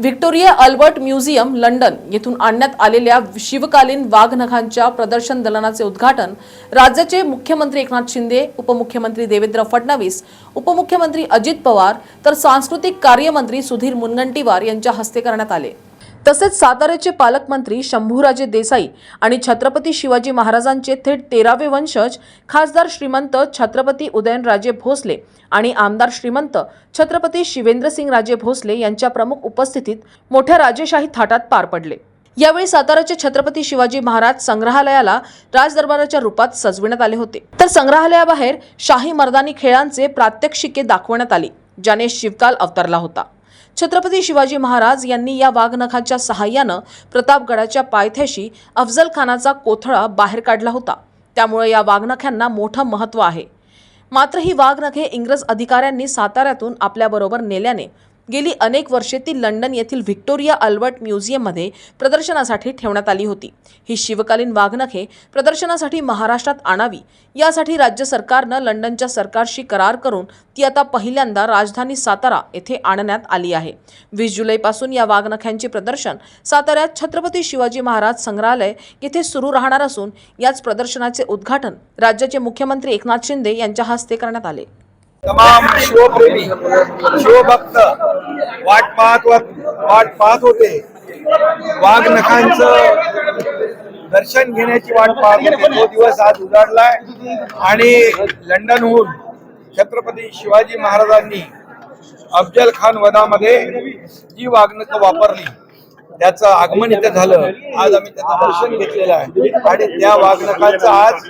Victoria Albert museum London येथून आणण्यात आलेल्या शिवकालीन वाघनखांच्या प्रदर्शन दलनाचे उद्घाटन राज्याचे मुख्यमंत्री एकनाथ शिंदे उपमुख्यमंत्री देवेंद्र फडणवीस उपमुख्यमंत्री अजित पवार तर सांस्कृतिक कार्यमंत्री सुधीर मुनगंटीवार यांच्या हस्ते करण्यात आले. तसेच साताऱ्याचे पालकमंत्री शंभूराजे देसाई आणि छत्रपती शिवाजी महाराजांचे थेट तेरावे वंशज खासदार श्रीमंत छत्रपती उदयनराजे भोसले आणि आमदार श्रीमंत छत्रपती शिवेंद्रसिंग राजे भोसले यांच्या प्रमुख उपस्थितीत मोठ्या राजेशाही थाटात पार पडले. यावेळी साताऱ्याचे छत्रपती शिवाजी महाराज संग्रहालयाला राजदरबाराच्या रूपात सजविण्यात आले होते. तर संग्रहालयाबाहेर शाही मर्दानी खेळांचे प्रात्यक्षिके दाखवण्यात आली ज्याने शिवकाल अवतरला होता. छत्रपती शिवाजी महाराज यांनी या वाघनखाच्या सहाय्यानं प्रतापगडाच्या पायथ्याशी अफजल खानाचा कोथळा बाहेर काढला होता. त्यामुळे या वाघनख्यांना मोठं महत्त्व आहे. मात्र ही वाघनखे इंग्रज अधिकाऱ्यांनी साताऱ्यातून आपल्याबरोबर नेल्याने गेली अनेक वर्षे ती लंडन येथील व्हिक्टोरिया अल्बर्ट म्युझियममध्ये प्रदर्शनासाठी ठेवण्यात आली होती. ही शिवकालीन वाघनखे प्रदर्शनासाठी महाराष्ट्रात आणावी यासाठी राज्य सरकारनं लंडनच्या सरकारशी करार करून ती आता पहिल्यांदा राजधानी सातारा येथे आणण्यात आली आहे. वीस जुलैपासून या वाघनख्यांचे प्रदर्शन साताऱ्यात छत्रपती शिवाजी महाराज संग्रहालय येथे सुरू राहणार असून याच प्रदर्शनाचे उद्घाटन राज्याचे मुख्यमंत्री एकनाथ शिंदे यांच्या हस्ते करण्यात आले. तमाम शिवप्रेमी शिवभक्त वाट पाहत वाट पाहत होते. वाघ नखांचं दर्शन घेण्याची वाट पाहत होते. तो दिवस आज उजाडलाय. आणि लंडनहून छत्रपती शिवाजी महाराजांनी अफजल खान वधामध्ये जी वागणूक वापरली त्याचं आगमन इथे झालं. आज आम्ही त्याचं दर्शन घेतलेलं आहे. आणि त्या वागणकांचं आज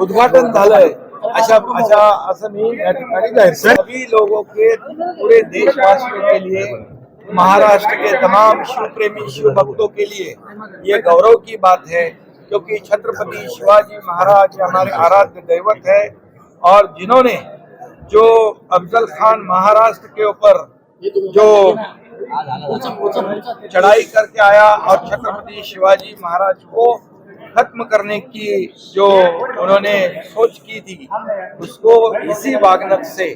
उद्घाटन झालंय. अशा अशा असं मी या ठिकाणी जाहीर सभी लोगों के पूरे देशवासियों के लिए महाराष्ट्र के तमाम शिव प्रेमी शिव भक्तों के लिए ये गौरव की बात है क्योंकि छत्रपति शिवाजी महाराज हमारे आराध्य दैवत है और जिन्होंने जो अफजल खान महाराष्ट्र के ऊपर जो चढ़ाई करके आया और छत्रपति शिवाजी महाराज को खत्म करने की जो उन्होंने सोच की थी, उसको इसी वागनक से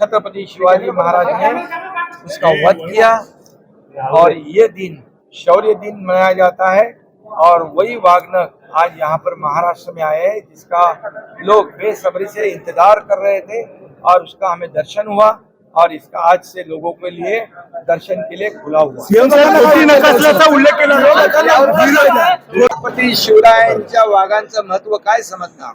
छत्रपति शिवाजी महाराज ने उसका वध किया और ये दिन, शौर्य दिन मनाया जाता है और वही वागनक आज यहाँ पर महाराष्ट्र में आए जिसका लोग बेसब्री से इंतज़ार कर रहे थे और उसका हमें दर्शन हुआ। और इसका आज से लोगों के लिए दर्शन के लिए खुला हुआ शिवरायांच्या वाघांचं महत्त्व काय समजणार?